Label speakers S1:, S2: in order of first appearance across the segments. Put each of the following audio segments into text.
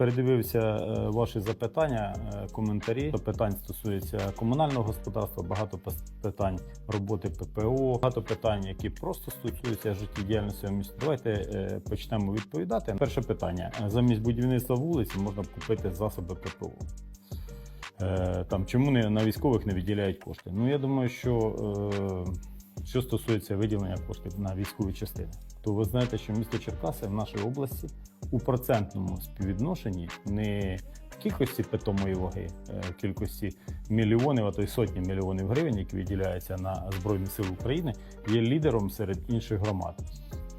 S1: Передивився е, ваші запитання, е, коментарі. Питань стосується комунального господарства, багато питань роботи ППО, багато питань, які просто стосуються життєдіяльності в місті. Давайте е, почнемо відповідати. Перше питання: замість будівництва вулиці можна купити засоби ППО. Там чому не на військових не виділяють кошти? Ну я думаю, що що стосується виділення коштів на військові частини, то ви знаєте, що місто Черкаси в нашій області у процентному співвідношенні не кількості питомої ваги, е, кількості мільйонів, а то й сотні мільйонів гривень, які виділяються на Збройні Сили України, є лідером серед інших громад.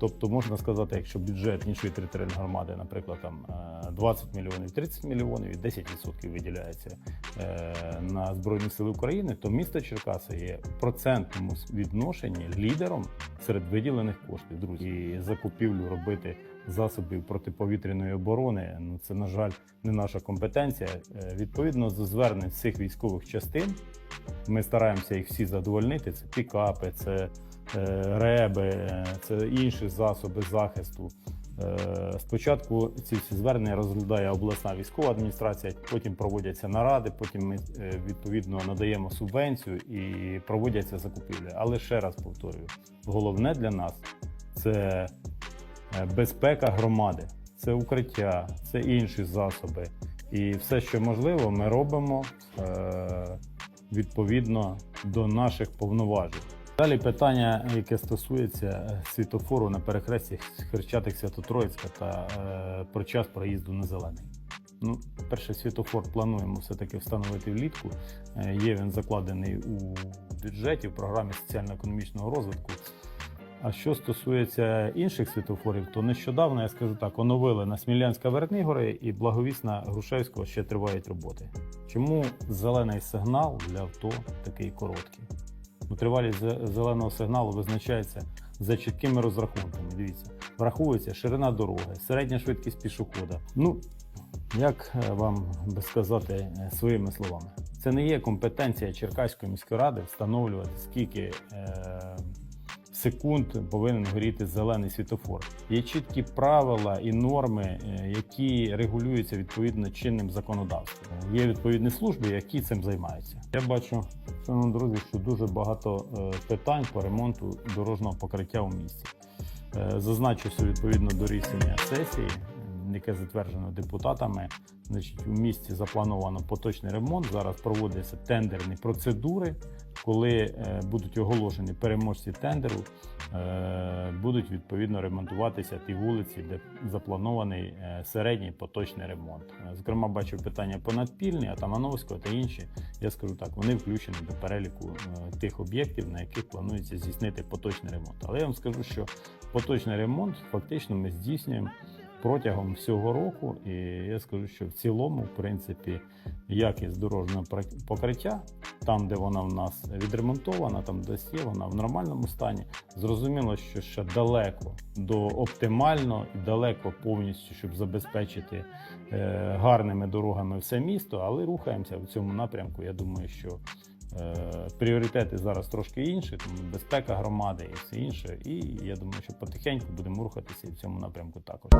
S1: Тобто можна сказати, якщо бюджет іншої територіальної громади, наприклад, там е, 20 мільйонів, 30 мільйонів і 10% виділяється е, на Збройні Сили України, то місто Черкаси є в процентному відношенні лідером серед виділених коштів. Друзі, і закупівлю робити засобів протиповітряної оборони. Ну це на жаль не наша компетенція. Е, Відповідно до звернень всіх військових частин, ми стараємося їх всі задовольнити. Це пікапи, це е, реби, е, це інші засоби захисту. Е, Спочатку ці всі звернення розглядає обласна військова адміністрація, потім проводяться наради, потім ми е, відповідно надаємо субвенцію і проводяться закупівлі. Але ще раз повторюю: головне для нас це е, безпека громади, це укриття, це інші засоби. І все, що можливо, ми робимо відповідно до наших повноважень. Далі питання, яке стосується е, світофору на перехресті Хрещатик Свято-Троїцька та е, про час проїзду на зелений. Ну, перший світофор плануємо все-таки встановити влітку. Е, Є він закладений у бюджеті в програмі соціально-економічного розвитку. А що стосується інших світофорів, то нещодавно я скажу так, оновили на Смілянська Вернигори і Благовісна Грушевського ще тривають роботи. Чому зелений сигнал для авто такий короткий? Тривалість зеленого сигналу визначається за чіткими розрахунками. Дивіться, враховується ширина дороги, середня швидкість пішохода. Ну, як е, вам би сказати е, своїми словами, це не є компетенція Черкаської міської ради встановлювати, скільки е, секунд повинен горіти зелений світофор. Є чіткі правила і норми, е, які регулюються відповідно чинним законодавством. Є відповідні служби, які цим займаються. Я бачу, шановні друзі, що дуже багато е, питань по ремонту дорожнього покриття у місті. Е, Зазначу, що відповідно до рішення сесії, яке затверджено депутатами, значить, у місті заплановано поточний ремонт. Зараз проводяться тендерні процедури. Коли е, будуть оголошені переможці тендеру, е, будуть відповідно ремонтуватися ті вулиці, де запланований е, середній поточний ремонт. Зокрема, бачив питання по надпільні, Атамановського та інші. Я скажу так, вони включені до переліку тих об'єктів, на яких планується здійснити поточний ремонт. Але я вам скажу, що поточний ремонт фактично ми здійснюємо протягом всього року, і я скажу, що в цілому, в принципі, якість дорожнього покриття, там, де вона в нас відремонтована, там де є вона в нормальному стані. Зрозуміло, що ще далеко до оптимально і далеко повністю, щоб забезпечити е, гарними дорогами все місто, але рухаємося в цьому напрямку. Я думаю, що пріоритети зараз трошки інші, тому безпека громади і все інше. І я думаю, що потихеньку будемо рухатися і в цьому напрямку також.